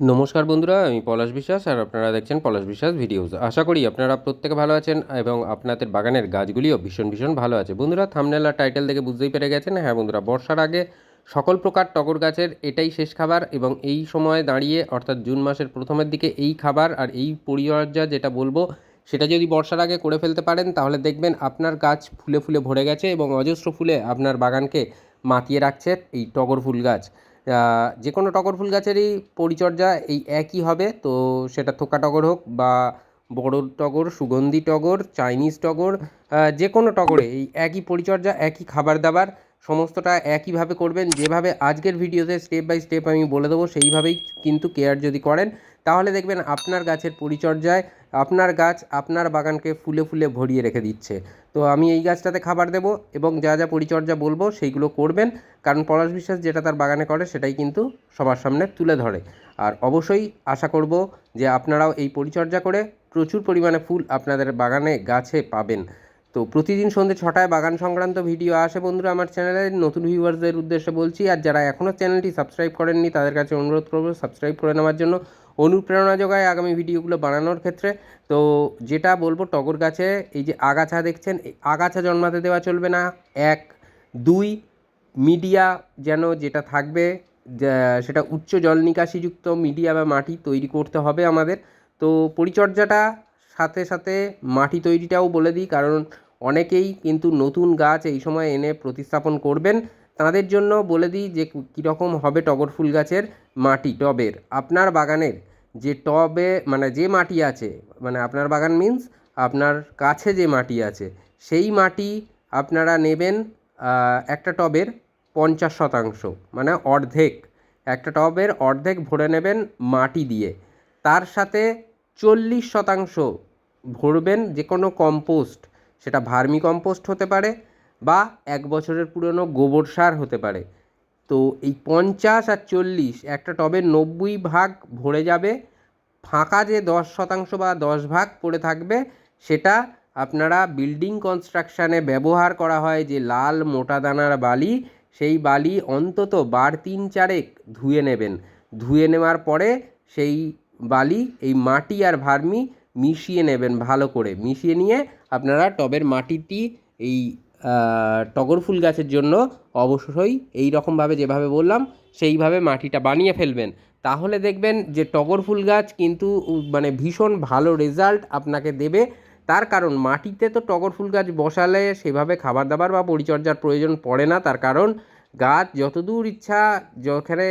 নমস্কার বন্ধুরা, আমি পলাশ বিশ্বাস আর আপনারা দেখছেন পলাশ বিশ্বাস ভিডিওস। আশা করি আপনারা প্রত্যেকে ভালো আছেন এবং আপনাদের বাগানের গাছগুলিও ভীষণ ভীষণ ভালো আছে। বন্ধুরা থামনেলা টাইটেল দেখে বুঝতেই পেরে গেছেন। হ্যাঁ বন্ধুরা, বর্ষার আগে সকল প্রকার টগর গাছের এটাই শেষ খাবার এবং এই সময় দাঁড়িয়ে, অর্থাৎ জুন মাসের প্রথমের দিকে এই খাবার আর এই পরিচর্যা যেটা বলব, সেটা যদি বর্ষার আগে করে ফেলতে পারেন, তাহলে দেখবেন আপনার গাছ ফুলে ফুলে ভরে গেছে এবং অজস্র ফুলে আপনার বাগানকে মাতিয়ে রাখছে এই টগর ফুল গাছ। যে কোনো টগর ফুল গাছেরই পরিচর্যা এই একই হবে। তো সেটা থোকা টগর হোক বা বড় টগর, সুগন্ধি টগর, চাইনিজ টগর যে কোনো টগরে এই একই পরিচর্যা, একই খাবার দাবার, সমস্তটা একইভাবে করবেন। যেভাবে আজকের ভিডিওতে স্টেপ বাই স্টেপ আমি বলে দেবো, সেইভাবেই কিন্তু কেয়ার যদি করেন, তাহলে দেখবেন আপনার গাছের পরিচর্যায় আপনার গাছ আপনার বাগানকে ফুলে ফুলে ভরিয়ে রেখে দিচ্ছে। তো আমি এই গাছটাতে খাবার দেবো এবং যা যা পরিচর্যা বলব সেইগুলো করবেন, কারণ পলাশ বিশ্বাস যেটা তার বাগানে করে সেটাই কিন্তু সবার সামনে তুলে ধরে। আর অবশ্যই আশা করব যে আপনারাও এই পরিচর্যা করে প্রচুর পরিমাণে ফুল আপনাদের বাগানে গাছে পাবেন। তো প্রতিদিন সন্ধ্যে ছটায় বাগান সংক্রান্ত ভিডিও আসে বন্ধুরা আমার চ্যানেলে, নতুন ভিউয়ার্সদের উদ্দেশ্যে বলছি। আর যারা এখনও চ্যানেলটি সাবস্ক্রাইব করেননি, তাদের কাছে অনুরোধ করব সাবস্ক্রাইব করে নেওয়ার জন্য। অনুপ্রেরণা যোগায় আগামী ভিডিওগুলো বানানোর ক্ষেত্রে। তো যেটা বলব টগর গাছে, এই যে আগাছা দেখছেন আগাছা জন্মাতে দেওয়া চলবে না। এক, দুই, মিডিয়া যেন যেটা থাকবে সেটা উচ্চ জল নিকাশিযুক্ত মিডিয়া বা মাটি তৈরি করতে হবে আমাদের। তো পরিচর্যাটা, সাথে সাথে মাটি তৈরিটাও বলে দিই, কারণ অনেকেই কিন্তু নতুন গাছ এই সময় এনে প্রতিস্থাপন করবেন। তাদের জন্য বলে দিই যে কীরকম হবে টগর ফুল গাছের মাটি, টবের। আপনার বাগানের যে টবে মানে যে মাটি আছে মানে আপনার বাগান মিন্স আপনার কাছে যে মাটি আছে, সেই মাটি আপনারা নেবেন একটা টবের পঞ্চাশ শতাংশ মানে অর্ধেক। একটা টবের অর্ধেক ভরে নেবেন মাটি দিয়ে। তার সাথে চল্লিশ শতাংশ ভরবেন যে কোনো কম্পোস্ট। সেটা ভার্মি কম্পোস্ট হতে পারে বা এক বছরের পুরনো গোবর সার হতে পারে। তো এই পঞ্চাশ আর চল্লিশ একটা টবের নব্বই ভাগ ভরে যাবে, ফাঁকা যে দশ শতাংশ বা দশ ভাগ পড়ে থাকবে, সেটা আপনারা বিল্ডিং কনস্ট্রাকশানে ব্যবহার করা হয় যে লাল মোটা দানার বালি, সেই বালি অন্তত বার তিন চারেক ধুয়ে নেবেন। ধুয়ে নেওয়ার পরে সেই বালি, এই মাটি আর ভার্মি মিশিয়ে নেবেন ভালো করে। মিশিয়ে নিয়ে আপনারা টবের মাটিটি এই টগর ফুল গাছের জন্য অবশ্যই এই রকমভাবে যেভাবে বললাম, সেইভাবে মাটিটা বানিয়ে ফেলবেন। তাহলে দেখবেন যে টগর ফুল গাছ কিন্তু মানে ভীষণ ভালো রেজাল্ট আপনাকে দেবে। তার কারণ মাটিতে তো টগর ফুল গাছ বসালে সেভাবে খাবার দাবার বা পরিচর্যার প্রয়োজন পড়ে না। তার কারণ গাছ যতদূর ইচ্ছা যেখানে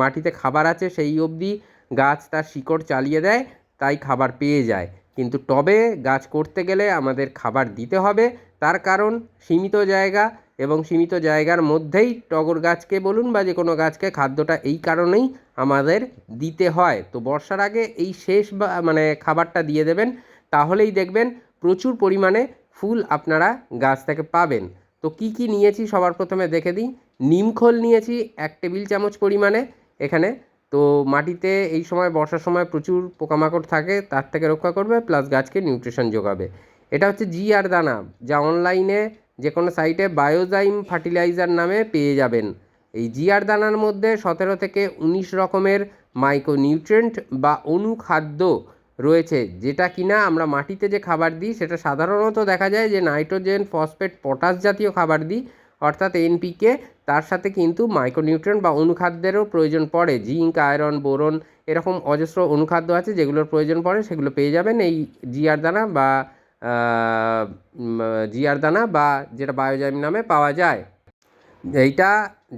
মাটিতে খাবার আছে সেই অবধি গাছ তার শিকড় চালিয়ে দেয়। তাই খাবার পেয়ে যায়। কিন্তু টবে গাছ করতে গেলে আমাদের খাবার দিতে হবে। তার কারণ সীমিত জায়গা এবং সীমিত জায়গার মধ্যেই টগর গাছকে বলুন বা যে কোনো গাছকে খাদ্যটা এই কারণেই আমাদের দিতে হয়। তো বর্ষার আগে এই শেষ মানে খাবারটা দিয়ে দেবেন। তাহলেই দেখবেন প্রচুর পরিমাণে ফুল আপনারা গাছ থেকে পাবেন। তো কি কি নিয়েছি সবার প্রথমে দেখে দিই। নিমখোল নিয়েছি এক টেবিল চামচ পরিমাণে। এখানে তো মাটিতে এই সময় বর্ষার সময় প্রচুর পোকামাকড় থাকে, তার থেকে রক্ষা করবে প্লাস গাছকে নিউট্রিশন যোগাবে। এটা হচ্ছে জি আর দানা, যা অনলাইনে যে কোনো সাইটে বায়োজাইম ফার্টিলাইজার নামে পেয়ে যাবেন। এই জিআর দানার মধ্যে সতেরো থেকে উনিশ রকমের মাইক্রো মাইক্রোনিউট্রেন্ট বা অনুখাদ্য রয়েছে, যেটা কিনা আমরা মাটিতে যে খাবার দিই, সেটা সাধারণত দেখা যায় যে নাইট্রোজেন ফসফেট পটাশ জাতীয় খাবার দিই, অর্থাৎ এনপিকে তার সাথে কিন্তু মাইক্রোনিউট্রেন্ট বা অনুখাদ্যেরও প্রয়োজন পড়ে। জিঙ্ক, আয়রন, বোরন এরকম অজস্র অনুখাদ্য আছে যেগুলোর প্রয়োজন পড়ে, সেগুলো পেয়ে যাবেন এই জিআর দানা বা জিআর দানা বা যেটা বায়োজাইম নামে পাওয়া যায়। এইটা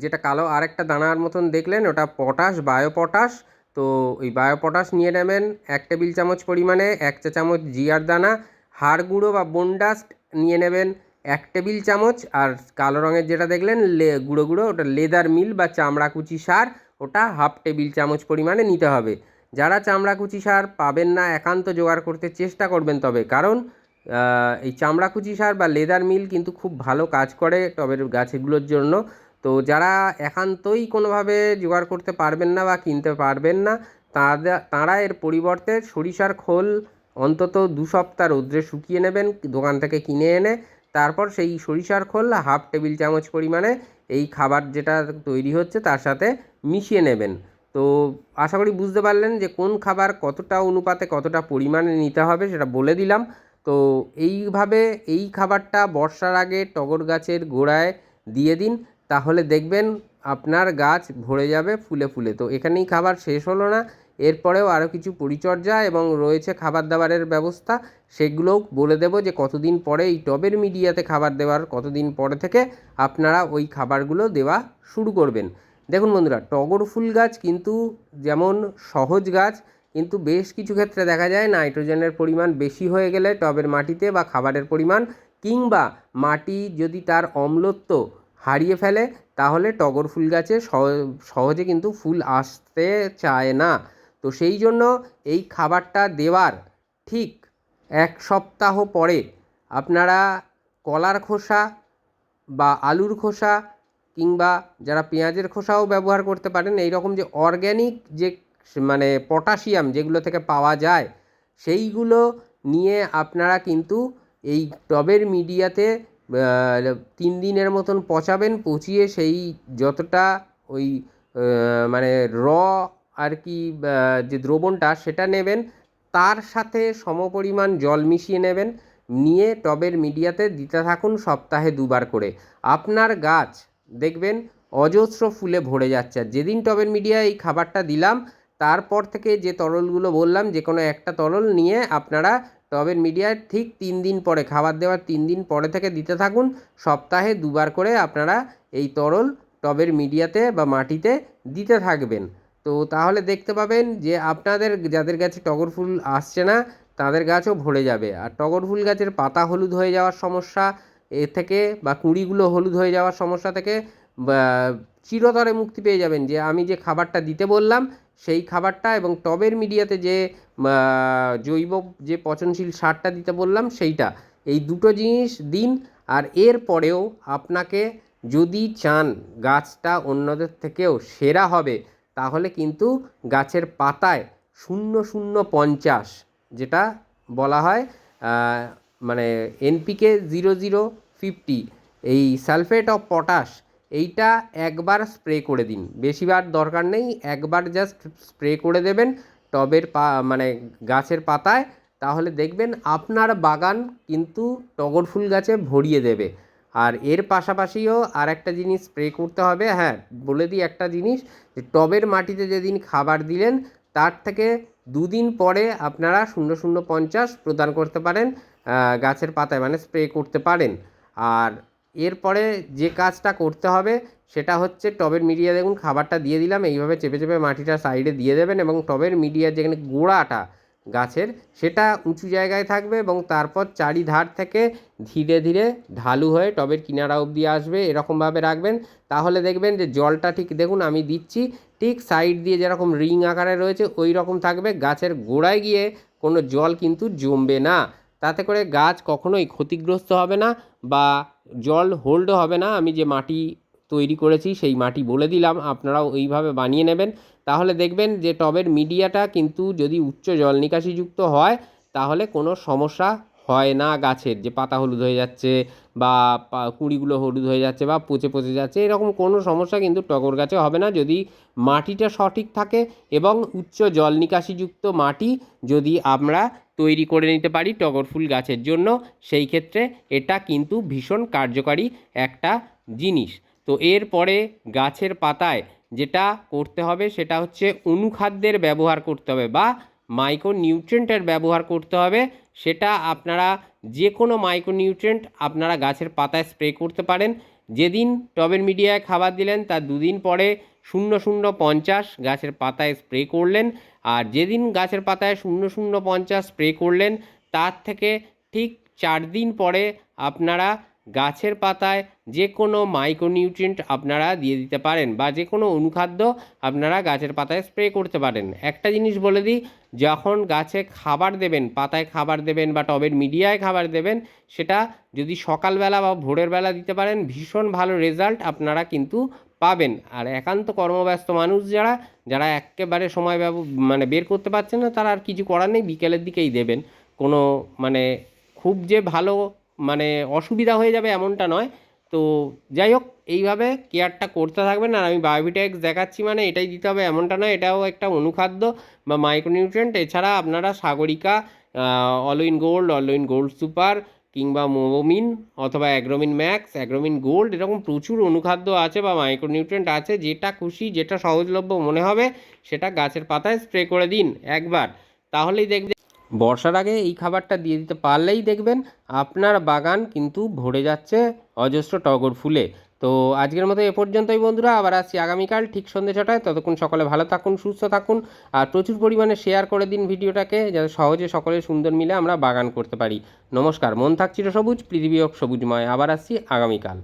যেটা কালো আরেকটা দানার মতন দেখলেন, ওটা পটাশ বায়ো পটাশ তো ওই বায়ো পটাশ নিয়ে নেবেন এক টেবিল চামচ পরিমাণে, এক চা চামচ জিয়ার দানা, হাড় গুঁড়ো বা বোনডাস্ট নিয়ে নেবেন এক টেবিল চামচ আর কালো রঙের যেটা দেখলেন লে, গুঁড়ো গুঁড়ো, ওটা লেদার মিল বা চামড়া কুচি সার, ওটা হাফ টেবিল চামচ পরিমাণে নিতে হবে। যারা চামড়া কুচি সার পাবেন না, একান্ত জোগাড় করতে চেষ্টা করবেন তবে। কারণ এই চামড়া কুচি সার বা লেদার মিল কিন্তু খুব ভালো কাজ করে টবের গাছগুলোর জন্য। তো যারা একান্তই কোনোভাবে জোগাড় করতে পারবেন না বা কিনতে পারবেন না তারা তাঁরা এর পরিবর্তে সরিষার খোল অন্তত দু সপ্তাহ রোদ্রে শুকিয়ে নেবেন, দোকান থেকে কিনে এনে তারপর সেই সরিষার খোল হাফ টেবিল চামচ পরিমাণে এই খাবার যেটা তৈরি হচ্ছে তার সাথে মিশিয়ে নেবেন। তো আশা করি বুঝতে পারলেন যে কোন খাবার কতটা অনুপাতে কতটা পরিমাণে নিতে হবে সেটা বলে দিলাম। তো এইভাবে এই খাবারটা বর্ষার আগে টগর গাছের গোড়ায় দিয়ে দিন, তাহলে দেখবেন আপনার গাছ ভরে যাবে ফুলে ফুলে। তো এখানেই খাবার শেষ হলো না। এরপরেও আরও কিছু পরিচর্যা এবং রয়েছে খাবার দাবারের ব্যবস্থা, সেগুলোও বলে দেবো যে কতদিন পরে এই টবের মিডিয়াতে খাবার দেওয়ার, কতদিন পরে থেকে আপনারা ওই খাবারগুলো দেওয়া শুরু করবেন। দেখুন বন্ধুরা, টগর ফুল গাছ কিন্তু যেমন সহজ গাছ, কিন্তু বেশ কিছু ক্ষেত্রে দেখা যায় নাইট্রোজেনের পরিমাণ বেশি হয়ে গেলে টবের মাটিতে বা খাবারের পরিমাণ কিংবা মাটি যদি তার অম্লত্ব হারিয়ে ফেলে, তাহলে টগর ফুল গাছে সহ- সহজে কিন্তু ফুল আসতে চায় না। তো সেই জন্য এই খাবারটা দেওয়ার ঠিক এক সপ্তাহ পরে আপনারা কলার খোসা বা আলুর খোসা কিংবা যারা পেঁয়াজের খোসাও ব্যবহার করতে পারেন এই রকম যে অর্গ্যানিক যে মানে পটাশিয়াম যেগুলো থেকে পাওয়া যায়, সেইগুলো নিয়ে আপনারা কিন্তু এই টবের মিডিয়াতে তিন দিনের মতন পচাবেন, পচিয়ে সেই যতটা ওই মানে র আর কি যে দ্রবণটা সেটা নেবেন, তার সাথে সমপরিমাণ জল মিশিয়ে নেবেন, নিয়ে টবের মিডিয়াতে দিতে থাকুন সপ্তাহে দুবার করে। আপনার গাছ, দেখবেন, অজস্র ফুলে ভরে যাচ্ছে। যেদিন টবের মিডিয়ায় এই খাবারটা দিলাম, তারপর থেকে যে তরলগুলো বললাম, যে কোনো একটা তরল নিয়ে আপনারা টবের মিডিয়ায় ঠিক তিন দিন পরে, খাবার দেওয়ার তিন দিন পরে থেকে দিতে থাকুন, সপ্তাহে দুবার করে আপনারা এই তরল টবের মিডিয়াতে বা মাটিতে দিতে থাকবেন। তো তাহলে দেখতে পাবেন যে আপনাদের যাদের কাছে টগর ফুল আসছে না, তাদের গাছও ভরে যাবে। আর টগর ফুল গাছের পাতা হলুদ হয়ে যাওয়ার সমস্যা, এ থেকে বা কুঁড়িগুলো হলুদ হয়ে যাওয়ার সমস্যা থেকে চিরতরে মুক্তি পেয়ে যাবেন। যে আমি যে খাবারটা দিতে বললাম, সেই খাবারটা এবং টবের মিডিয়াতে যে জৈব যে পচনশীল সারটা দিতে বললাম, সেইটা। এই দুটো জিনিস দিন, আর এর পরেও আপনাকে যদি চান গাছটা অন্যদের থেকেও সেরা হবে তাহলে কিন্তু গাছের পাতায় শূন্য শূন্য পঞ্চাশ, যেটা বলা হয় মানে এনপিকে জিরো জিরো ফিফটি এই সালফেট অফ পটাশ, এইটা একবার স্প্রে করে দিন। বেশিবার দরকার নেই, একবার জাস্ট স্প্রে করে দেবেন টবের পা মানে গাছের পাতায়, তাহলে দেখবেন আপনার বাগান কিন্তু টগর ফুল গাছে ভরিয়ে দেবে। আর এর পাশাপাশিও আর একটা জিনিস স্প্রে করতে হবে। হ্যাঁ বলে দিই একটা জিনিস, যে টবের মাটিতে যেদিন খাবার দিলেন, তার থেকে দুদিন পরে আপনারা শূন্য শূন্য পঞ্চাশ প্রদান করতে পারেন গাছের পাতায় মানে স্প্রে করতে পারেন। আর এরপরে যে কাজটা করতে হবে, সেটা হচ্ছে টবের মিডিয়া দেখুন, খাবারটা দিয়ে দিলাম, এইভাবে চেপে চেপে মাটিটা সাইডে দিয়ে দেবেন এবং টবের মিডিয়ার যেখানে গোড়াটা গাছের, সেটা উঁচু জায়গায় থাকবে এবং তারপর চারিধার থেকে ধীরে ধীরে ঢালু হয়ে টবের কিনারা অবধি আসবে, এরকমভাবে রাখবেন। তাহলে দেখবেন যে জলটা ঠিক, দেখুন আমি দিচ্ছি, ঠিক সাইড দিয়ে যেরকম রিং আকারে রয়েছে ওই রকম থাকবে। গাছের গোড়ায় গিয়ে কোনো জল কিন্তু জমবে না। তাতে করে গাছ কখনোই ক্ষতিগ্রস্ত হবে না বা জল হোল্ডও হবে না। আমি যে মাটি তৈরি করেছি, সেই মাটি বলে দিলাম, আপনারাও ওইভাবে বানিয়ে নেবেন। তাহলে দেখবেন যে টবের মিডিয়াটা কিন্তু যদি উচ্চ জল নিকাশিযুক্ত হয়, তাহলে কোনো সমস্যা হয় না গাছের। যে পাতা হলুদ হয়ে যাচ্ছে বা কুঁড়িগুলো হলুদ হয়ে যাচ্ছে বা পচে পচে যাচ্ছে, এরকম কোনো সমস্যা কিন্তু টগর গাছে হবে না। যদি মাটিটা সঠিক থাকে এবং উচ্চ জল নিকাশিযুক্ত মাটি যদি আমরা তৈরি করে নিতে পারি টগর ফুল গাছের জন্য, সেই ক্ষেত্রে এটা কিন্তু ভীষণ কার্যকারী একটা জিনিস। তো এরপরে গাছের পাতায় যেটা করতে হবে সেটা হচ্ছে অনুখাদ্যের ব্যবহার করতে হবে বা মাইক্রো নিউট্রেন্টের ব্যবহার করতে হবে। সেটা আপনারা যে কোনো মাইক্রো নিউট্রেন্ট আপনারা গাছের পাতায় স্প্রে করতে পারেন। যেদিন টবের মিডিয়ায় খাবার দিলেন তার দুদিন পরে শূন্য শূন্য পঞ্চাশ গাছের পাতায় স্প্রে করলেন। আর যেদিন গাছের পাতায় শূন্য শূন্য পঞ্চাশ স্প্রে করলেন তার থেকে ঠিক চার দিন পরে আপনারা গাছের পাতায় যে কোনো মাইক্রোনিউট্রিয়েন্ট আপনারা দিয়ে দিতে পারেন বা যে কোনো অনুখাদ্য আপনারা গাছের পাতায় স্প্রে করতে পারেন। একটা জিনিস বলে দিই, যখন গাছে খাবার দেবেন, পাতায় খাবার দেবেন বা টবের মিডিয়ায় খাবার দেবেন, সেটা যদি সকালবেলা বা ভোরের বেলা দিতে পারেন, ভীষণ ভালো রেজাল্ট আপনারা কিন্তু পাবেন। আর একান্ত কর্মব্যস্ত মানুষ যারা যারা একেবারে সময় ব্যব মানে বের করতে পারছেন না, তারা আর কিছু করার নেই, বিকেলের দিকেই দেবেন। কোনো মানে খুব যে ভালো মানে অসুবিধা হয়ে যাবে এমনটা নয়। তো যাই হোক, এইভাবে কেয়ারটা করতে থাকবেন। আর আমি বায়োভিটেক্স দেখাচ্ছি মানে এটাই দিতে হবে, এমনটা নয়। এটাও একটা অনুখাদ্য বা মাইক্রোনিউট্রিয়েন্ট এছাড়া আপনারা Sagarika Allwin gold Allwin gold super কিংবা মোমিন অথবা অ্যাগ্রোমিন ম্যাক্স অ্যাগ্রোমিন গোল্ড এরকম প্রচুর অনুখাদ্য আছে বা মাইক্রোনিউট্রিয়েন্ট আছে। যেটা খুশি, যেটা সহজলভ্য মনে হবে, সেটা গাছের পাতায় স্প্রে করে দিন একবার। তাহলেই দেখবেন বর্ষার আগে এই খাবারটা দিয়ে দিতে পারলেই দেখবেন আপনার বাগান কিন্তু ভরে যাচ্ছে অজস্র টগর ফুলে। তো আজকের মতো এ পর্যন্তই বন্ধুরা, আবার আসছি আগামীকাল ঠিক সন্ধে ছটায়। ততক্ষণ সকলে ভালো থাকুন, সুস্থ থাকুন, আর প্রচুর পরিমাণে শেয়ার করে দিন ভিডিওটাকে যাতে সহজে সকলে সুন্দর মিলে আমরা বাগান করতে পারি। নমস্কার, মন থাকছিল সবুজ, পৃথিবী সবুজময়। আবার আসছি আগামীকাল।